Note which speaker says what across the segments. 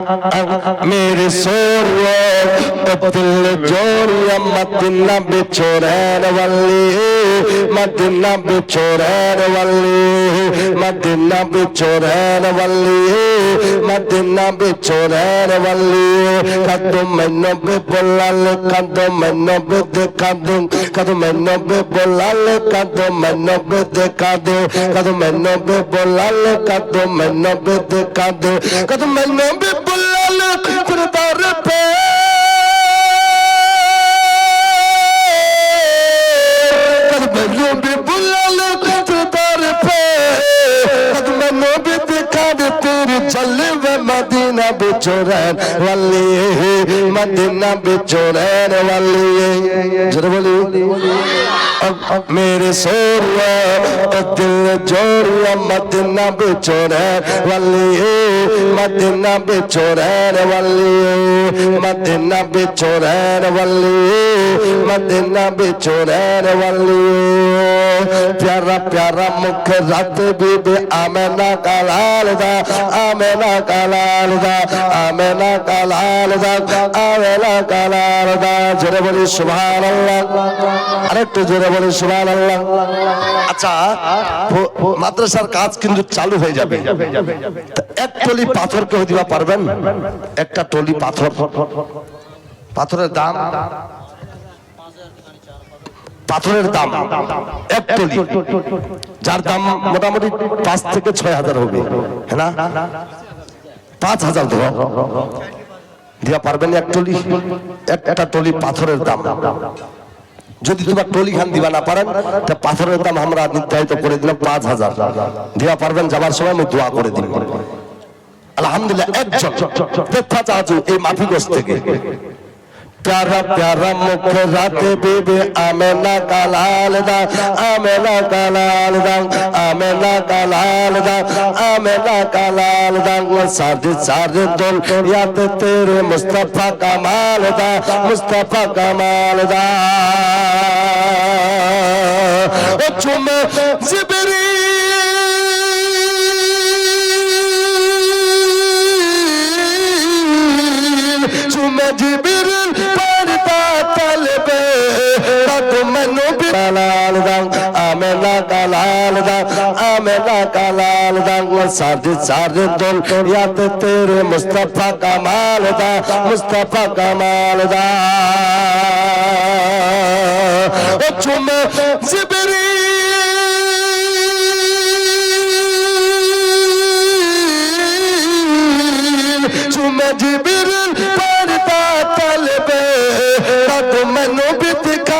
Speaker 1: मेरे सोरिया ओ दिल जोरिया, मदीना बिछोरैन वाली। मदीना बिछोरैन वाली। मदीना बिछोरैन वाली। मदीना बिछोरैन वाली। कदू मैनू भी बोला ले कदू मैनू भी दिखा दू। कदू मैनू भी बोला ले कदू मैनू भी दिखा दू। कदू मैनू भी बोला ले कदू मैनू भी दिखा दू। कदू मैनू भी মদিনা বেচোরেন ওয়ালি। মদিনা বেচোরেন ওয়ালি। জোরে বলি। میرے سوریا دل جوریا مدینہ بچورین والی مدینہ بچورین والی মদিনা বিচোরের বলি, মদিনা বিচোরের বলি। प्यारा प्यारा मुख रत बीबे आमना कलाल दा आमना कलाल दा आमना कलाल दा आमना कलाल আরেকটু জোরে বলি সুবহান আল্লাহ আচ্ছা মাদ্রাসার কাজ কিন্তু চালু হয়ে যাবে। এক টলি পাথর কেউ দিবা পারবেন একটা টলি পাথর পাথরের দাম? পাথরের দাম, এক টলি। যার দাম মোটামুটি পাঁচ থেকে ছয় হাজার হবে হ্যাঁ না? পাঁচ হাজার দেব দিয়া পারবেন এক টলি? একটা টলি পাথরের দাম। যদি তোমার টলি খান দিবা না পারেন, তা পাথরের দাম আমরা নির্ধারিত করে দিলাম পাঁচ হাজার। দিয়া পারবেন যাবার সময় আমি দোয়া করে দিন আলহামদুলিল্লাহ একজন দেখা চাচু এই মাফিগঞ্জ থেকে प्यारा प्यारा मुख रात बीबी आमेना का लाल दा आमेना का लाल दा आमेना का लाल दा आमेना का लाल दा सारे सारे दोल याद तेरे मुस्तफा का माल दा मुस्तफा का माल दा ओ चुमे जिबरी জিবরিল পড়তা তলবে তক মনু কালাল দাও আমেনা কালাল দাও আমেনা কালাল দাও সাদ সাদ দল, ইয়াত তেরে মুস্তাফা কামাল দা, মুস্তাফা কামাল দা। ও চুমে জিবরিল भी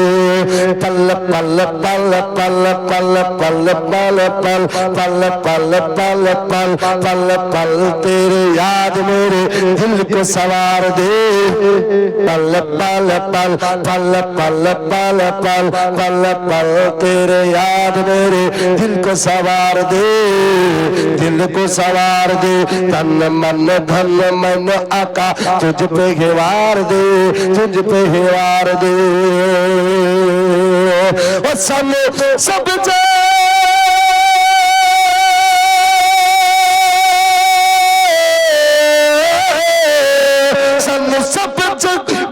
Speaker 1: पल पल पल पल पल पल पल पल पल पल पल पल पल पल तेरे याद मेरे दिल को सवार दे पल पल पल पल पल पल पल पल पल तेरे याद मेरे दिल को सवार दे दिल को सवार दे तन मन धन मन आका तुझ पे घेवार दे तुझ पे घेवार दे ও সামনে সব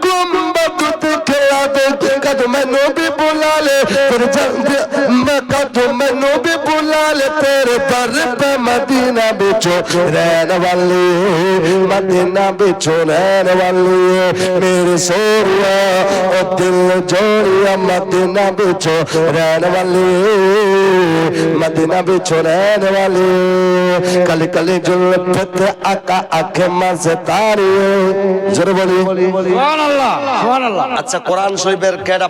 Speaker 1: गुम बबूत खिला दो कद मैं नोबी बुला ले फिर जल्दी मैं कद मैनू भी बुला ले तेरे दर पे मदीना बिचो रहने वाली मदीना बिचो रहने वाली मेरे सोरिया ओ दिल जोड़िया मदीना बिचो रहने वाली मदीना बिचो रहने वाली कल कल जुल्फत आका आखे मसे तारी जरूर बोली
Speaker 2: সুবহানাল্লাহ সুবহানাল্লাহ
Speaker 1: আচ্ছা কোরআন শরীফের কেডা